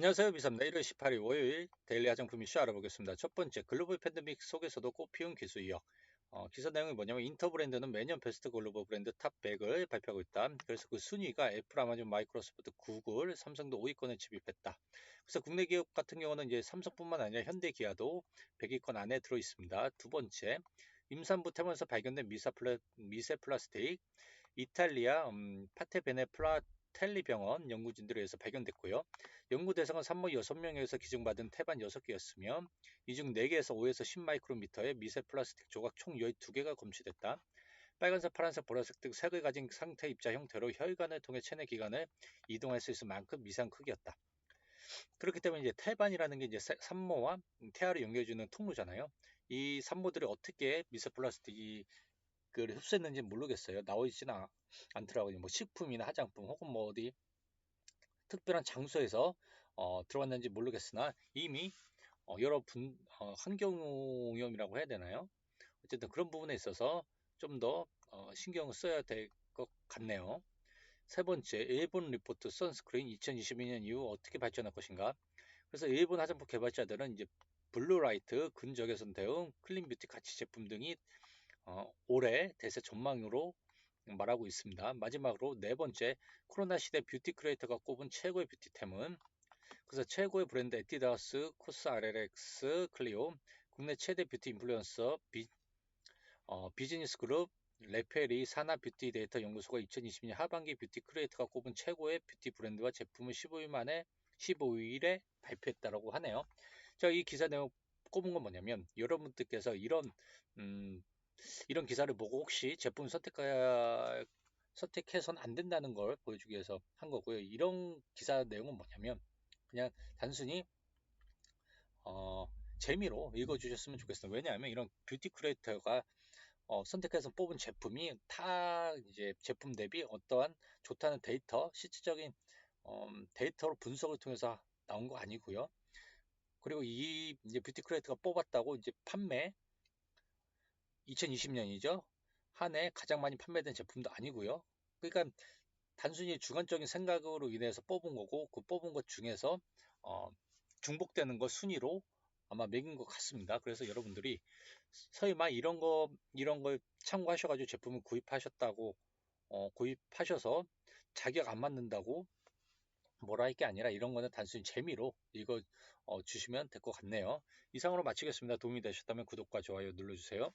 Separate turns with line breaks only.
안녕하세요. 미삼다 1월 18일 월요일 데일리 화장품 이슈 알아보겠습니다. 첫 번째, 글로벌 팬데믹 속에서도 꽃피운 기술 이역. 어, 기사 내용이 뭐냐면 인터 브랜드는 매년 베스트 글로벌 브랜드 탑 100을 발표하고 있다. 그래서 그 순위가 애플, 아마존, 마이크로소프트, 구글, 삼성도 5위권에 집입했다. 그래서 국내 기업 같은 경우는 이제 삼성뿐만 아니라 현대 기아도 100위권 안에 들어 있습니다. 두 번째, 임산부 태문에서 발견된 미세 플라스틱, 이탈리아 음, 파테베네 플라 텔리병원 연구진들에 의해서 발견됐고요. 연구 대상은 산모 6명에서 기증받은 태반 6개였으며 이 중 4개에서 5에서 10마이크로미터의 미세 플라스틱 조각 총 12개가 검출됐다. 빨간색, 파란색, 보라색 등 색을 가진 상태 입자 형태로 혈관을 통해 체내 기관을 이동할 수 있을 만큼 미세한 크기였다. 그렇기 때문에 이제 태반이라는 게 이제 산모와 태아를 연결해주는 통로잖아요. 이 산모들이 어떻게 미세 플라스틱이 그 흡수했는지 모르겠어요. 나와 있지는 않더라고요. 뭐 식품이나 화장품 혹은 뭐 어디 특별한 장소에서 어, 들어갔는지 모르겠으나 이미 어, 여러 분 어, 환경오염이라고 해야 되나요? 어쨌든 그런 부분에 있어서 좀더 어, 신경을 써야 될 것 같네요. 세 번째, 일본 리포트 선스크린 2022년 이후 어떻게 발전할 것인가? 그래서 일본 화장품 개발자들은 이제 블루라이트, 근적외선 대응, 클린 뷰티 가치 제품 등이 어, 올해 대세 전망으로 말하고 있습니다. 마지막으로 네 번째 코로나 시대 뷰티 크리에이터가 꼽은 최고의 뷰티템은 그래서 최고의 브랜드 에티다스, 코스 RLX, 클리오, 국내 최대 뷰티 인플루언서 비, 어, 비즈니스 그룹, 레페리 산하 뷰티 데이터 연구소가 2020년 하반기 뷰티 크리에이터가 꼽은 최고의 뷰티 브랜드와 제품을 15일 만에 15일에 발표했다라고 하네요. 자, 이 기사 내용 꼽은 건 뭐냐면 여러분들께서 이런 음, 이런 기사를 보고 혹시 제품 선택해 선택해선 안 된다는 걸 보여주기 위해서 한 거고요. 이런 기사 내용은 뭐냐면 그냥 단순히 어, 재미로 읽어주셨으면 좋겠어요. 왜냐하면 이런 뷰티 크리에이터가 어, 선택해서 뽑은 제품이 타 이제 제품 대비 어떠한 좋다는 데이터, 실질적인 어, 데이터로 분석을 통해서 나온 거 아니고요. 그리고 이 이제 뷰티 크리에이터가 뽑았다고 이제 판매 2020년이죠. 한 해 가장 많이 판매된 제품도 아니고요. 그러니까 단순히 주관적인 생각으로 인해서 뽑은 거고 그 뽑은 것 중에서 어, 중복되는 거 순위로 아마 매긴 것 같습니다. 그래서 여러분들이 설마 이런 거 이런 걸 참고하셔가지고 제품을 구입하셨다고 어, 구입하셔서 자격 안 맞는다고 뭐라 할 게 아니라 이런 거는 단순히 재미로 읽어 어, 주시면 될 것 같네요. 이상으로 마치겠습니다. 도움이 되셨다면 구독과 좋아요 눌러주세요.